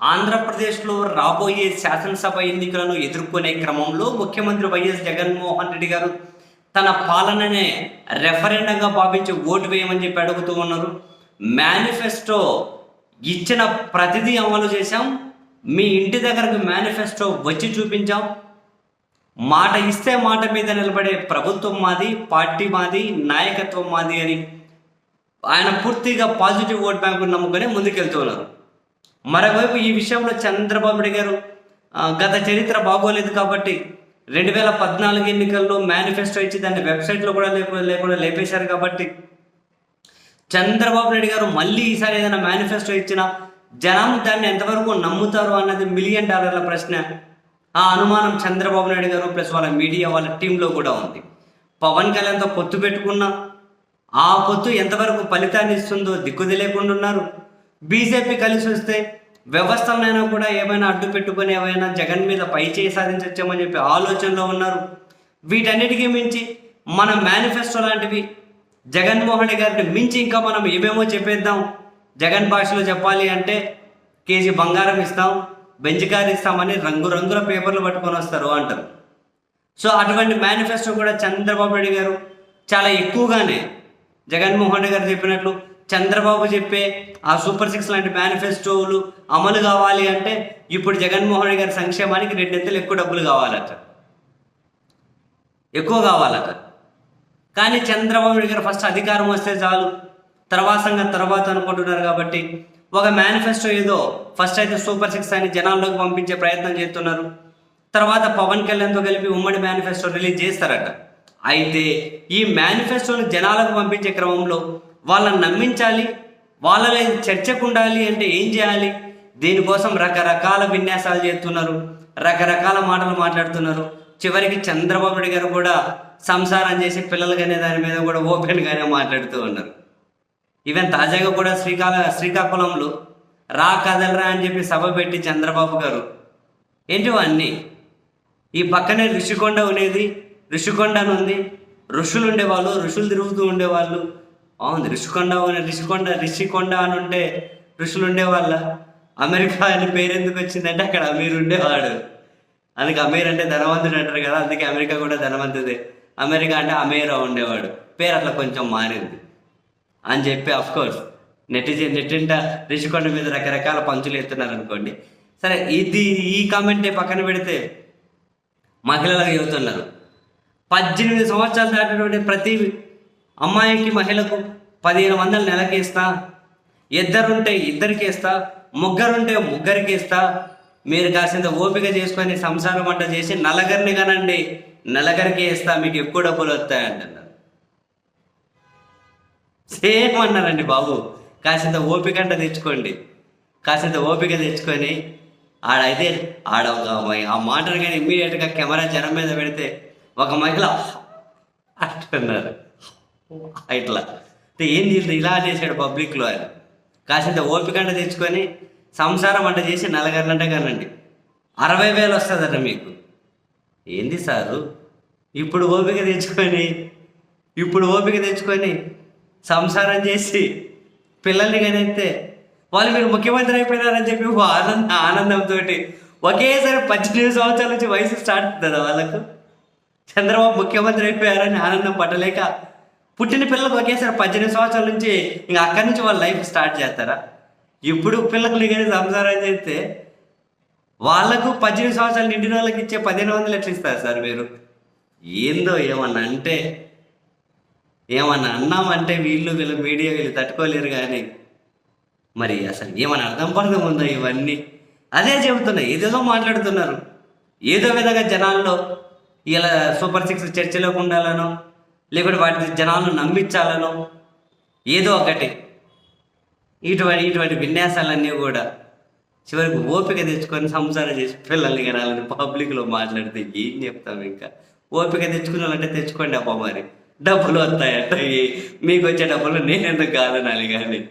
ఆంధ్రప్రదేశ్లో రాబోయే శాసనసభ ఎన్నికలను ఎదుర్కొనే క్రమంలో ముఖ్యమంత్రి వైఎస్ జగన్మోహన్ రెడ్డి గారు తన పాలననే రెఫరెండంగా భావించి ఓటు వేయమని చెప్పి అడుగుతూ ఉన్నారు. మేనిఫెస్టో ఇచ్చిన ప్రతిదీ అమలు చేశాం. మీ ఇంటి దగ్గరకు మేనిఫెస్టో వచ్చి చూపించాం. మాట ఇస్తే మాట మీద నిలబడే ప్రభుత్వం మాది పార్టీ మాది నాయకత్వం మాది అని ఆయన పూర్తిగా పాజిటివ్ ఓట్ బ్యాంకు నమ్ముకొని ముందుకెళ్తున్నారు మరోవైపు ఈ విషయంలో చంద్రబాబు నాయుడు గారు గత చరిత్ర బాగోలేదు కాబట్టి రెండు వేల పద్నాలుగు ఎన్నికల్లో మేనిఫెస్టో ఇచ్చి దాన్ని వెబ్సైట్లో కూడా లేకుండా లేకుండా లేపేశారు కాబట్టి చంద్రబాబు నాయుడు గారు మళ్ళీ ఈసారి ఏదైనా మేనిఫెస్టో ఇచ్చినా జనం దాన్ని ఎంతవరకు నమ్ముతారు అన్నది మిలియన్ డాలర్ల ప్రశ్న. ఆ అనుమానం చంద్రబాబు నాయుడు గారు ప్లస్ వాళ్ళ మీడియా వాళ్ళ టీంలో కూడా ఉంది. పవన్ కళ్యాణ్తో పొత్తు పెట్టుకున్న ఆ పొత్తు ఎంతవరకు ఫలితాన్ని ఇస్తుందో దిక్కుది లేకుండా ఉన్నారు. బీజేపీ కలిసి వస్తే వ్యవస్థలైనా కూడా ఏమైనా అడ్డు పెట్టుకొని ఏమైనా జగన్ మీద పై చేయి సాధించవచ్చామని చెప్పి ఆలోచనలో ఉన్నారు. వీటన్నిటికీ మించి మన మేనిఫెస్టో లాంటివి జగన్మోహన్ రెడ్డి గారిని మించి ఇంకా మనం ఏమేమో చెప్పేద్దాం. జగన్ భాషలో చెప్పాలి అంటే కేజీ బంగారం ఇస్తాం బెంచ్ ఇస్తామని రంగురంగుల పేపర్లు పట్టుకొని వస్తారు అంటారు. సో అటువంటి మేనిఫెస్టో కూడా చంద్రబాబు నాయుడు గారు చాలా ఎక్కువగానే జగన్మోహన్ రెడ్డి గారు చెప్పినట్లు చంద్రబాబు చెప్పే ఆ సూపర్ సిక్స్ లాంటి మేనిఫెస్టోలు అమలు కావాలి అంటే ఇప్పుడు జగన్మోహన్ రెడ్డి గారి సంక్షేమానికి రెండెంతలు ఎక్కువ డబ్బులు కావాలట. ఎక్కువ కావాలట. కానీ చంద్రబాబు నాయుడు గారు ఫస్ట్ అధికారం వస్తే చాలు. తర్వాత తర్వాత అనుకుంటున్నారు కాబట్టి ఒక మేనిఫెస్టో ఏదో ఫస్ట్ అయితే సూపర్ సిక్స్ అని జనాల్లోకి పంపించే ప్రయత్నం చేస్తున్నారు. తర్వాత పవన్ కళ్యాణ్తో కలిపి ఉమ్మడి మేనిఫెస్టో రిలీజ్ చేస్తారట. అయితే ఈ మేనిఫెస్టోను జనాలకు పంపించే క్రమంలో వాళ్ళని నమ్మించాలి వాళ్ళలో చర్చకు ఉండాలి అంటే ఏం చేయాలి? దీనికోసం రకరకాల విన్యాసాలు చేస్తున్నారు రకరకాల మాటలు మాట్లాడుతున్నారు. చివరికి చంద్రబాబు నాయుడు గారు కూడా సంసారం చేసి పిల్లలు దాని మీద కూడా ఓపెన్గానే మాట్లాడుతూ ఉన్నారు. ఈవెన్ తాజాగా కూడా శ్రీకాళ శ్రీకాకుళంలో రా కదలరా అని చెప్పి సభ పెట్టి చంద్రబాబు గారు ఏంటివన్నీ ఈ పక్కనే ఋషికొండ ఉండేది ఋషికొండ అని ఉంది ఋషులు ఉండేవాళ్ళు ఋషులు తిరుగుతూ ఉండేవాళ్ళు అవును ఋషికొండ రిషికొండ ఋషికొండ అని ఉంటే ఋషులు ఉండేవాళ్ళ? అమెరికా అని పేరు ఎందుకు వచ్చిందంటే అక్కడ అమీర్ ఉండేవాడు. అందుకే అమీర్ అంటే ధనవంతుడు అంటారు కదా అందుకే అమెరికా కూడా ధనవంతుదే అమెరికా అంటే అమీరా ఉండేవాడు. పేరు అట్లా కొంచెం మారింది. అని చెప్పి అఫ్ కోర్స్ నెట్టింట రిషికొండ మీద రకరకాల పంచులు ఎత్తున్నారు అనుకోండి సరే ఇది ఈ కామెంటే పక్కన పెడితే మహిళలకు చెబుతున్నారు. పద్దెనిమిది సంవత్సరాలు దాటినటువంటి ప్రతి అమ్మాయికి మహిళకు పదిహేను వందలు నెలకేస్తా ఇద్దరుంటే ఇద్దరికి ఇస్తా. ముగ్గురుంటే ముగ్గురికి మీరు కాసింత ఓపిక చేసుకొని సంసారం అంట చేసి నలగరిని కనండి. నలగరికి ఇస్తా మీకు ఎక్కువ డబ్బులు వస్తాయి అంటున్నారు. సేమ్ అన్నారండి బాబు. కాసింత ఓపిక అంట తెచ్చుకోండి. కాసింత ఓపిక తెచ్చుకొని ఆడైతే ఆడ ఒక అమ్మాయి ఆ మాటను కానీ ఇమ్మీడియట్గా కెమెరా జనం మీద పెడితే ఒక మహిళ అంటున్నారు. ఇట్లా. అంటే ఏంది ఇలా చేశాడు పబ్లిక్లో ఆయన. కాసింత ఓపిక అంట తెచ్చుకొని సంసారం అంట చేసి నలగరంట కానండి. అరవై వేలు వస్తుందట మీకు. ఏంది సారు? ఇప్పుడు ఓపిక తెచ్చుకొని ఇప్పుడు ఓపిక తెచ్చుకొని సంసారం చేసి పిల్లల్ని కనిస్తే వాళ్ళు మీరు ముఖ్యమంత్రి అయిపోయినారని చెప్పి ఆనంద ఆనందంతో ఒకేసారి పద్దెనిమిది సంవత్సరాల నుంచి వయసు స్టార్ట్ అవుతుంది వాళ్ళకు? చంద్రబాబు ముఖ్యమంత్రి అయిపోయారని ఆనందం పట్టలేక పుట్టిన పిల్లలకు ఒకేసారి పద్దెనిమిది సంవత్సరాల నుంచి. ఇంకా అక్కడి నుంచి వాళ్ళ లైఫ్ స్టార్ట్ చేస్తారా? ఇప్పుడు పిల్లలకు కానీ సంసారం చేస్తే వాళ్ళకు పద్దెనిమిది సంవత్సరాలు నిండిన వాళ్ళకి ఇచ్చే పదిహేను వందలు ఎట్లా ఇస్తారు సార్ మీరు? ఏందో ఏమన్నా అంటే ఏమన్నా అన్నామంటే వీళ్ళు వీళ్ళు మీడియా వీళ్ళు తట్టుకోలేరు కానీ మరి అసలు ఏమన్నా అర్థం పర్థం ఉందో ఇవన్నీ? అదే చెబుతున్నాయి ఏదేదో మాట్లాడుతున్నారు. ఏదో విధంగా జనాల్లో ఇలా సూపర్ సిక్స్ చర్చలోకి ఉండాలనో లేకుంటే వాటి జనాలను నమ్మించాలనో ఏదో ఒకటి. ఇటువంటి ఇటువంటి విన్యాసాలన్నీ కూడా చివరికి ఓపిక తెచ్చుకొని సంసారం చేసి పిల్లల్ని కనాలని పబ్లిక్లో మాట్లాడితే ఏం చెప్తాం ఇంకా? ఓపిక తెచ్చుకున్నాలంటే తెచ్చుకోండి అబ్బా మరి. డబ్బులు వస్తాయంట. మీకు వచ్చే డబ్బులు నేను ఎందుకు కాదనాలి కానీ.